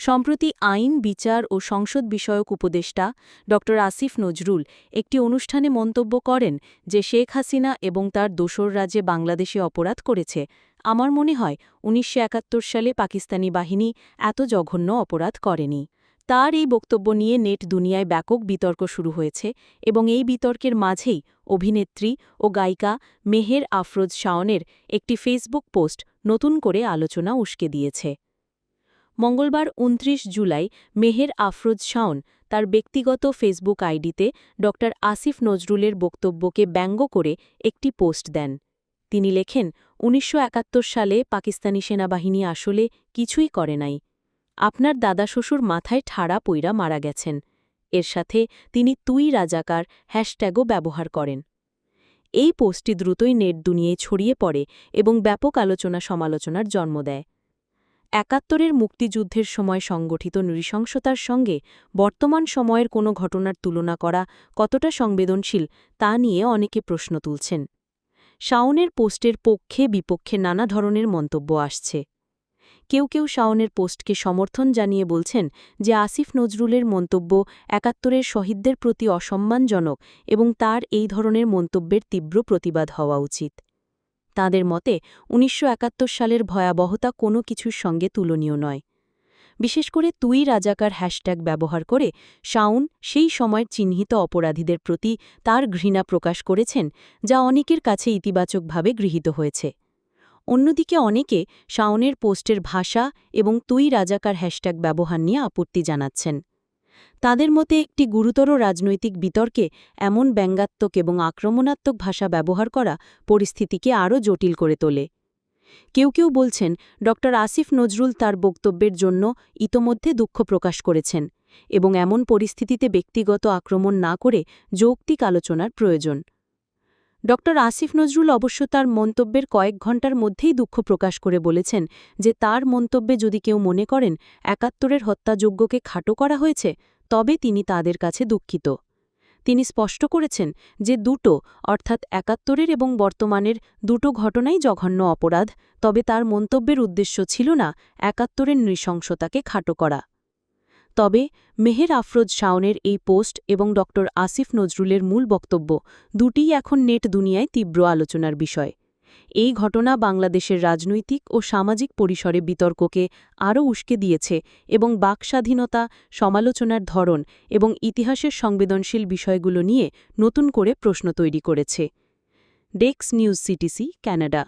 সম্প্রতি আইন, বিচার ও সংসদ বিষয়ক উপদেষ্টা ড. আসিফ নজরুল একটি অনুষ্ঠানে মন্তব্য করেন যে শেখ হাসিনা এবং তার দোসর রাজ্যে বাংলাদেশে অপরাধ করেছে। আমার মনে হয় উনিশশো একাত্তর সালে পাকিস্তানি বাহিনী এত জঘন্য অপরাধ করেনি। তার এই বক্তব্য নিয়ে নেট দুনিয়ায় ব্যাপক বিতর্ক শুরু হয়েছে এবং এই বিতর্কের মাঝেই অভিনেত্রী ও গায়িকা মেহের আফরোজ শাওনের একটি ফেসবুক পোস্ট নতুন করে আলোচনা উস্কে দিয়েছে। মঙ্গলবার ২৯ জুলাই মেহের আফরোজ শাওন তার ব্যক্তিগত ফেসবুক আইডিতে ড. আসিফ নজরুলের বক্তব্যকে ব্যঙ্গ করে একটি পোস্ট দেন। তিনি লেখেন, উনিশশো একাত্তর সালে পাকিস্তানি সেনাবাহিনী আসলে কিছুই করে নাই। আপনার দাদা শ্বশুর মাথায় ঠাড়া পইরা মারা গেছেন। এর সাথে তিনি তুই রাজাকার হ্যাশট্যাগও ব্যবহার করেন। এই পোস্টটি দ্রুতই নেট দুনিয়ায় ছড়িয়ে পড়ে এবং ব্যাপক আলোচনা সমালোচনার জন্ম দেয়। একাত্তরের মুক্তিযুদ্ধের সময় সংগঠিত নৃশংসতার সঙ্গে বর্তমান সময়ের কোনো ঘটনার তুলনা করা কতটা সংবেদনশীল তা নিয়ে অনেকে প্রশ্ন তুলছেন। শাওনের পোস্টের পক্ষে বিপক্ষে নানা ধরনের মন্তব্য আসছে। কেউ কেউ শাওনের পোস্টকে সমর্থন জানিয়ে বলছেন যে আসিফ নজরুলের মন্তব্য একাত্তরের শহীদদের প্রতি অসম্মানজনক এবং তার এই ধরনের মন্তব্যের তীব্র প্রতিবাদ হওয়া উচিত। তাদের মতে, উনিশশো একাত্তর সালের ভয়াবহতা কোনো কিছুর সঙ্গে তুলনীয় নয়। বিশেষ করে তুই রাজাকার হ্যাশট্যাগ ব্যবহার করে শাউন সেই সময়ের চিহ্নিত অপরাধীদের প্রতি তার ঘৃণা প্রকাশ করেছেন, যা অনেকের কাছে ইতিবাচকভাবে গৃহীত হয়েছে। অন্যদিকে অনেকে শাওনের পোস্টের ভাষা এবং তুই রাজাকার হ্যাশট্যাগ ব্যবহার নিয়ে আপত্তি জানাচ্ছেন। তাদের মতে একটি গুরুতর রাজনৈতিক বিতর্কে এমন ব্যঙ্গাত্মক এবং আক্রমণাত্মক ভাষা ব্যবহার করা পরিস্থিতিকে আরও জটিল করে তোলে। কেউ কেউ বলছেন, ড. আসিফ নজরুল তার বক্তব্যের জন্য ইতোমধ্যে দুঃখ প্রকাশ করেছেন এবং এমন পরিস্থিতিতে ব্যক্তিগত আক্রমণ না করে যৌক্তিক আলোচনার প্রয়োজন। ড. আসিফ নজরুল অবশ্য তার মন্তব্যের কয়েক ঘণ্টার মধ্যেই দুঃখ প্রকাশ করে বলেছেন যে তার মন্তব্যে যদি কেউ মনে করেন একাত্তরের হত্যাযোগ্যকে খাটো করা হয়েছে, তবে তিনি তাদের কাছে দুঃখিত। তিনি স্পষ্ট করেছেন যে দুটো, অর্থাৎ একাত্তরের এবং বর্তমানের, দুটো ঘটনাই জঘন্য অপরাধ, তবে তার মন্তব্যের উদ্দেশ্য ছিল না একাত্তরের নৃশংসতাকে খাটো করা। তবে মেহের আফরোজ শাওনের এই পোস্ট এবং ড. আসিফ নজরুলের মূল বক্তব্য দুটিই এখন নেট দুনিয়ায় তীব্র আলোচনার বিষয়। এই ঘটনা বাংলাদেশের রাজনৈতিক ও সামাজিক পরিসরে বিতর্ককে আরও উস্কে দিয়েছে এবং বাকস্বাধীনতা সমালোচনার ধরন এবং ইতিহাসের সংবেদনশীল বিষয়গুলো নিয়ে নতুন করে প্রশ্ন তৈরি করেছে। ডেক্স নিউজ সিটিসি, ক্যানাডা।